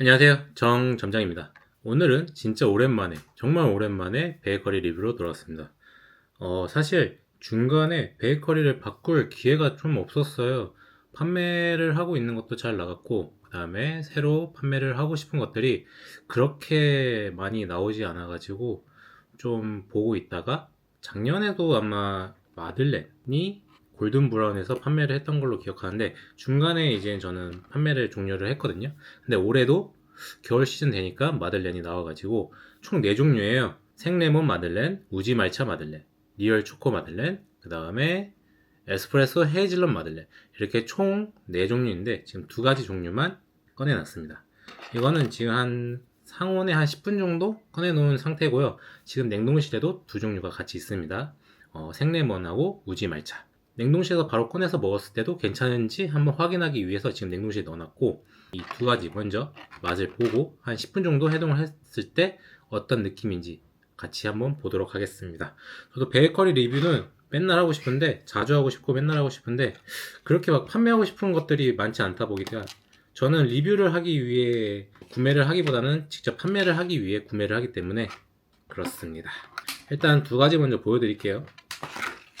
안녕하세요. 정 점장입니다. 오늘은 진짜 오랜만에, 정말 오랜만에 베이커리 리뷰로 돌아왔습니다. 어, 사실 중간에 베이커리를 바꿀 기회가 좀 없었어요. 판매를 하고 있는 것도 잘 나갔고, 그 다음에 새로 판매를 하고 싶은 것들이 그렇게 많이 나오지 않아가지고 좀 보고 있다가 작년에도 아마 마들렌이 골든 브라운에서 판매를 했던 걸로 기억하는데 중간에 이제 저는 판매를 종료를 했거든요. 근데 올해도 겨울 시즌 되니까 마들렌이 나와가지고 총 4종류예요. 생레몬 마들렌, 우지 말차 마들렌, 리얼 초코 마들렌, 그 다음에 에스프레소 헤이즐넛 마들렌 이렇게 총 4종류인데 지금 두 가지 종류만 꺼내놨습니다. 이거는 지금 한 상온에 한 10분 정도 꺼내놓은 상태고요. 지금 냉동실에도 두 종류가 같이 있습니다. 어, 생레몬하고 우지 말차. 냉동실에서 바로 꺼내서 먹었을 때도 괜찮은지 한번 확인하기 위해서 지금 냉동실에 넣어놨고 이 두 가지 먼저 맛을 보고 한 10분 정도 해동을 했을 때 어떤 느낌인지 같이 한번 보도록 하겠습니다. 저도 베이커리 리뷰는 맨날 하고 싶은데 자주 하고 싶고 맨날 하고 싶은데 그렇게 막 판매하고 싶은 것들이 많지 않다 보니까 저는 리뷰를 하기 위해 구매를 하기보다는 직접 판매를 하기 위해 구매를 하기 때문에 그렇습니다. 일단 두 가지 먼저 보여드릴게요.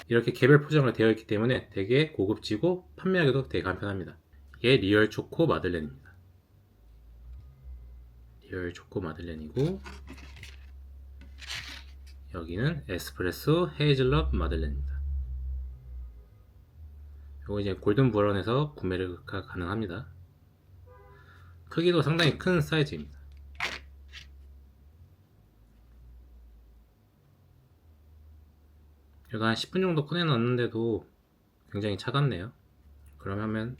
이렇게 개별 포장을 되어 있기 때문에 되게 고급지고 판매하기도 되게 간편합니다. 이게 리얼 초코 마들렌입니다. 리얼 초코 마들렌이고 여기는 에스프레소 헤이즐넛 마들렌입니다. 이거 이제 골든 브라운에서 구매가 가능합니다. 크기도 상당히 큰 사이즈입니다. 이거 한 10분 정도 꺼내놨는데도 굉장히 차갑네요. 그러면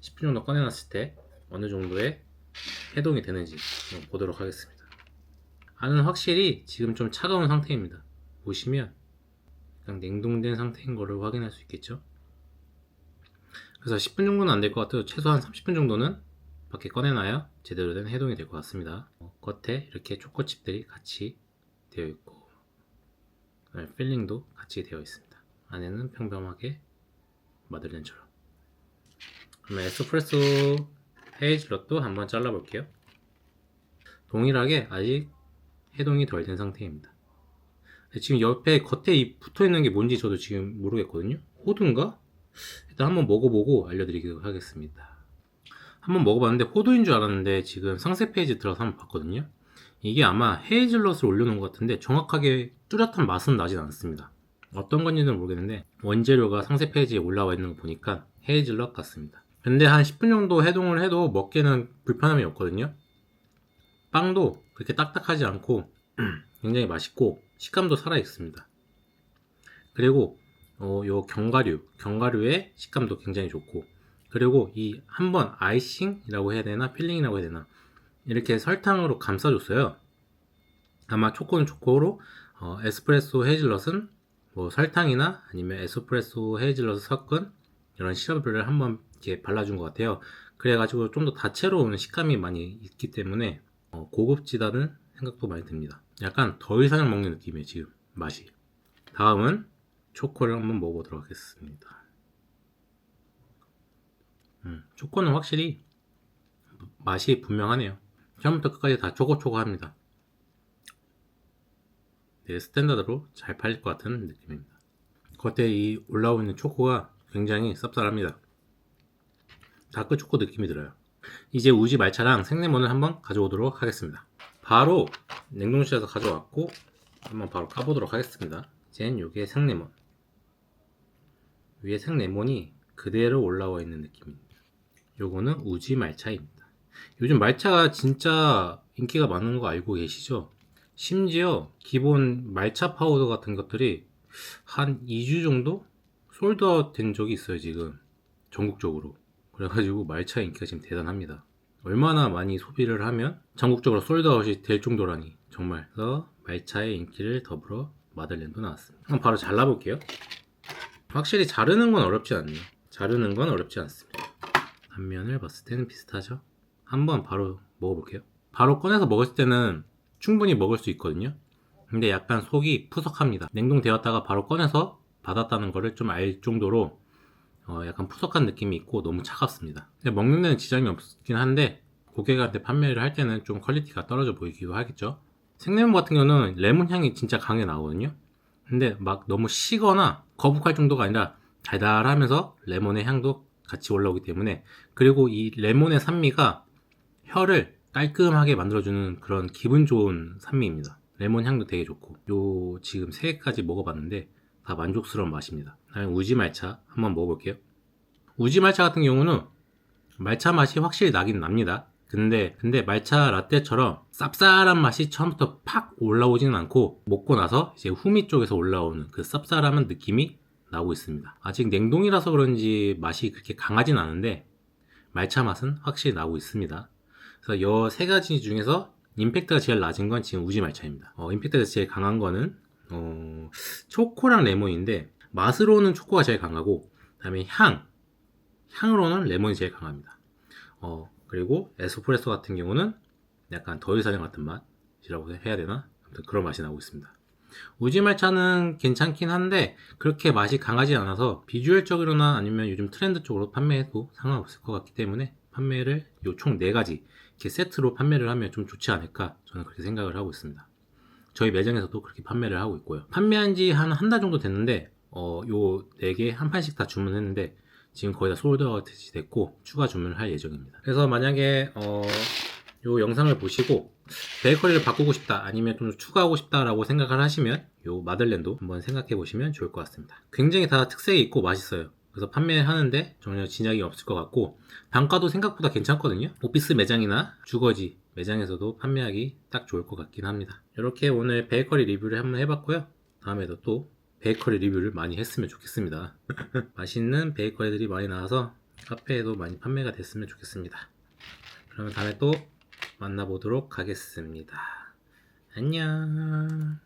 10분 정도 꺼내놨을 때 어느 정도의 해동이 되는지 보도록 하겠습니다. 안은 확실히 지금 좀 차가운 상태입니다. 보시면 그냥 냉동된 상태인 거를 확인할 수 있겠죠. 그래서 10분 정도는 안 될 것 같아요. 최소한 30분 정도는 밖에 꺼내놔야 제대로 된 해동이 될 것 같습니다. 어, 겉에 이렇게 초코칩들이 같이 되어 있고 네, 필링도 같이 되어 있습니다. 안에는 평범하게 마들렌처럼. 그러면 에스프레소 헤이즐넛도 한번 잘라볼게요. 동일하게 아직 해동이 덜 된 상태입니다. 지금 옆에 겉에 붙어 있는 게 뭔지 저도 지금 모르겠거든요. 호두인가? 일단 한번 먹어보고 알려드리도록 하겠습니다. 한번 먹어봤는데 호두인 줄 알았는데 지금 상세 페이지 들어서 한번 봤거든요. 이게 아마 헤이즐넛을 올려놓은 것 같은데 정확하게 뚜렷한 맛은 나진 않습니다. 어떤 건지는 모르겠는데 원재료가 상세 페이지에 올라와 있는 거 보니까 헤이즐넛 같습니다. 근데 한 10분 정도 해동을 해도 먹기에는 불편함이 없거든요. 빵도 그렇게 딱딱하지 않고 굉장히 맛있고 식감도 살아 있습니다. 그리고 어, 요 견과류, 견과류의 식감도 굉장히 좋고 그리고 이 한번 아이싱이라고 해야 되나 필링이라고 해야 되나 이렇게 설탕으로 감싸줬어요. 아마 초코는 초코로 어, 에스프레소 헤이즐넛은 뭐 설탕이나 아니면 에스프레소 헤이즐넛을 섞은 이런 시럽을 한번 이렇게 발라준 것 같아요. 그래가지고 좀 더 다채로운 식감이 많이 있기 때문에 어, 고급지다는 생각도 많이 듭니다. 약간 더 이상 먹는 느낌이에요 지금 맛이. 다음은 초코를 한번 먹어보도록 하겠습니다. 음, 초코는 확실히 맛이 분명하네요. 처음부터 끝까지 다 초고초고합니다. 네, 스탠다드로 잘 팔릴 것 같은 느낌입니다. 겉에 이 올라오고 있는 초코가 굉장히 쌉쌀합니다. 다크 초코 느낌이 들어요. 이제 우지 말차랑 생레몬을 한번 가져오도록 하겠습니다. 바로 냉동실에서 가져왔고 한번 바로 까보도록 하겠습니다. 이젠 요게 생레몬. 위에 생레몬이 그대로 올라와 있는 느낌입니다. 요거는 우지 말차입니다. 요즘 말차가 진짜 인기가 많은 거 알고 계시죠? 심지어 기본 말차 파우더 같은 것들이 한 2주 정도 솔드아웃 된 적이 있어요 지금. 전국적으로. 그래가지고 말차 인기가 지금 대단합니다. 얼마나 많이 소비를 하면 전국적으로 솔드아웃이 될 정도라니. 정말. 그래서 말차의 인기를 더불어 마들렌도 나왔습니다. 그럼 바로 잘라볼게요. 확실히 자르는 건 어렵지 않네요. 자르는 건 어렵지 않습니다. 단면을 봤을 때는 비슷하죠 한번 바로 먹어볼게요. 바로 꺼내서 먹을 때는 충분히 먹을 수 있거든요. 근데 약간 속이 푸석합니다. 냉동되었다가 바로 꺼내서 받았다는 거를 좀 알 정도로 어 약간 푸석한 느낌이 있고 너무 차갑습니다. 먹는 데는 지장이 없긴 한데 고객한테 판매를 할 때는 좀 퀄리티가 떨어져 보이기도 하겠죠. 생레몬 같은 경우는 레몬 향이 진짜 강하게 나오거든요. 근데 막 너무 시거나 거북할 정도가 아니라 달달하면서 레몬의 향도 같이 올라오기 때문에 그리고 이 레몬의 산미가 혀를 깔끔하게 만들어주는 그런 기분 좋은 산미입니다. 레몬 향도 되게 좋고 요 지금 세 개까지 먹어봤는데 다 만족스러운 맛입니다. 다음에 우지 말차 한번 먹어볼게요. 우지 말차 같은 경우는 말차 맛이 확실히 나긴 납니다. 근데 근데 말차 라떼처럼 쌉쌀한 맛이 처음부터 팍 올라오지는 않고 먹고 나서 이제 후미 쪽에서 올라오는 그 쌉쌀한 느낌이 나오고 있습니다. 아직 냉동이라서 그런지 맛이 그렇게 강하진 않은데 말차 맛은 확실히 나오고 있습니다. 그래서 이세 가지 중에서 임팩트가 제일 낮은 건 지금 우지 말차입니다. 어, 임팩트가 제일 강한 거는 어, 초코랑 레몬인데 맛으로는 초코가 제일 강하고 그다음에 향 향으로는 레몬이 제일 강합니다. 어, 그리고 에스프레소 같은 경우는 약간 더위 사냥 같은 맛이라고 해야 되나? 아무튼 그런 맛이 나고 있습니다. 우지 말차는 괜찮긴 한데 그렇게 맛이 강하지 않아서 비주얼적으로나 아니면 요즘 트렌드 쪽으로 판매해도 상관없을 것 같기 때문에 판매를 요 총 4가지 이렇게 세트로 판매를 하면 좀 좋지 않을까 저는 그렇게 생각을 하고 있습니다. 저희 매장에서도 그렇게 판매를 하고 있고요. 판매한 지 한 한 달 정도 됐는데 어, 요 4개 한 판씩 다 주문했는데 지금 거의 다 솔드아웃이 됐고 추가 주문을 할 예정입니다. 그래서 만약에 어, 요 영상을 보시고 베이커리를 바꾸고 싶다 아니면 좀 추가하고 싶다라고 생각을 하시면 요 마들렌도 한번 생각해 보시면 좋을 것 같습니다. 굉장히 다 특색이 있고 맛있어요. 그래서 판매하는데 전혀 진약이 없을 것 같고 단가도 생각보다 괜찮거든요. 오피스 매장이나 주거지 매장에서도 판매하기 딱 좋을 것 같긴 합니다. 이렇게 오늘 베이커리 리뷰를 한번 해봤고요. 다음에도 또 베이커리 리뷰를 많이 했으면 좋겠습니다. 맛있는 베이커리들이 많이 나와서 카페에도 많이 판매가 됐으면 좋겠습니다. 그러면 다음에 또 만나보도록 하겠습니다. 안녕.